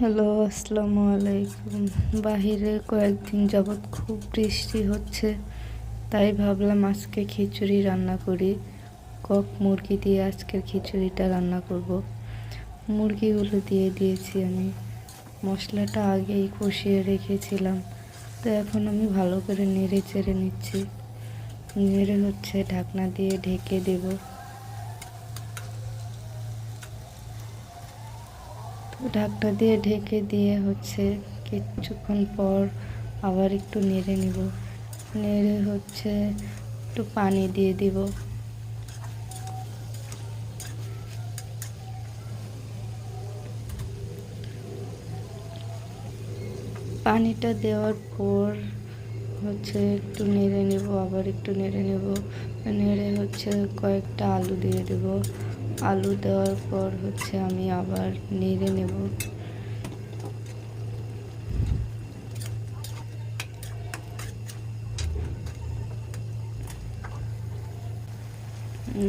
Hello, আসসালামু আলাইকুম। বাহিরে কয়েকদিন যাবৎ খুব বৃষ্টি হচ্ছে, তাই ভাবলাম আজকে খিচুড়ি রান্না করি। কক মুরগি দিয়ে আজকের খিচুড়িটা রান্না করব। মুরগিগুলো দিয়ে দিয়েছি আমি। মশলাটা আগেই কষিয়ে রেখেছিলাম, তো এখন আমি ভালো করে নেড়ে চেড়ে নিচ্ছি। নেড়ে হচ্ছে ঢাকনা দিয়ে ঢেকে দেবো। ঢাকটা দিয়ে ঢেকে দিয়ে হচ্ছে কিছুক্ষণ পর আবার একটু নেড়ে নিব। নেড়ে হচ্ছে একটু পানি দিয়ে দিব। পানিটা দেওয়ার পর হচ্ছে একটু নেড়ে নেব, আবার একটু নেড়ে নেব। নেড়ে হচ্ছে কয়েকটা আলু দিয়ে দেব। আলু দেওয়ার পর হচ্ছে আমি আবার নেড়ে নেব।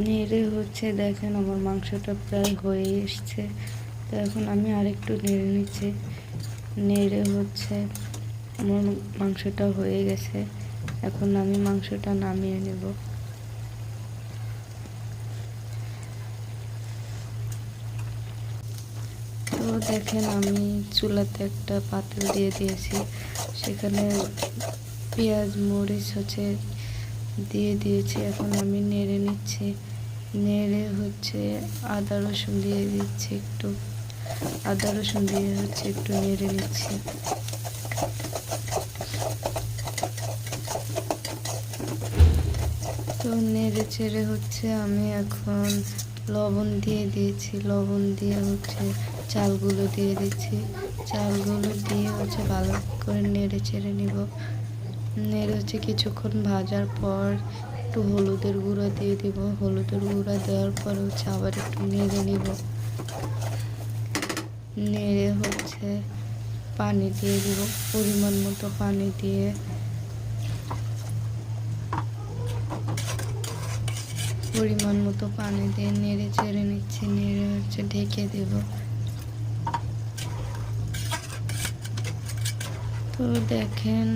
নেড়ে হচ্ছে দেখেন আমার মাংসটা প্রায় হয়ে এসছে। তো এখন আমি আরেকটু নেড়ে নিচ্ছি। নেড়ে হচ্ছে আমার মাংসটা হয়ে গেছে। এখন আমি মাংসটা নামিয়ে নেব। তো দেখেন আমি চুলাতে একটা পাতিল দিয়ে দিয়েছি। সেখানে পেঁয়াজ, মরিচ হচ্ছে দিয়ে দিয়েছি। এখন আমি নেড়ে নিচ্ছি। নেড়ে হচ্ছে আদা, রসুন দিয়ে দিচ্ছি একটু। আদা, রসুন দিয়ে হচ্ছে একটু নেড়ে নিচ্ছি। তো নেড়ে চেড়ে হচ্ছে আমি এখন লবণ দিয়ে দিয়েছি। লবণ দিয়ে হচ্ছে চালগুলো দিয়ে দিচ্ছি। চালগুলো দিয়ে হচ্ছে ভালো করে নেড়ে চেড়ে নিব। নেড়ে হচ্ছে কিছুক্ষণ ভাজার পর একটু হলুদের গুঁড়ো দিয়ে দিব। হলুদের গুঁড়ো দেওয়ার পর হচ্ছে আবার একটু নেড়ে নিব। নেড়ে হচ্ছে পানি দিয়ে দিব। পরিমাণ মতো পানি দিয়ে। পরিমাণ মতো পানি দিয়ে নেড়ে চেড়ে নিচ্ছি। নেড়ে হচ্ছে ঢেকে দেব। তো দেখেন,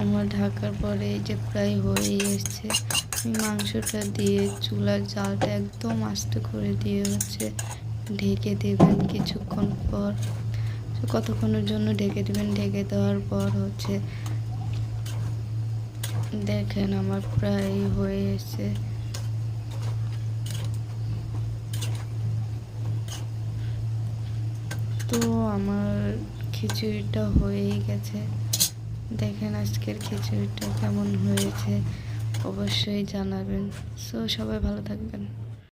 আমার ঢাকার পরে যে প্রায় হয়েই এসছে। আমি মাংসটা দিয়ে চুলার জালটা একদম আস্তে করে দিয়ে হচ্ছে ঢেকে দেবেন কিছুক্ষণ পর। কতক্ষণের জন্য ঢেকে দেবেন? ঢেকে দেওয়ার পর হচ্ছে দেখেন আমার প্রায় হয়ে এসছে। তো আমার খিচুড়িটা হয়েই গেছে। দেখেন আজকের খিচুড়িটা কেমন হয়েছে অবশ্যই জানাবেন। সো সবাই ভালো থাকবেন।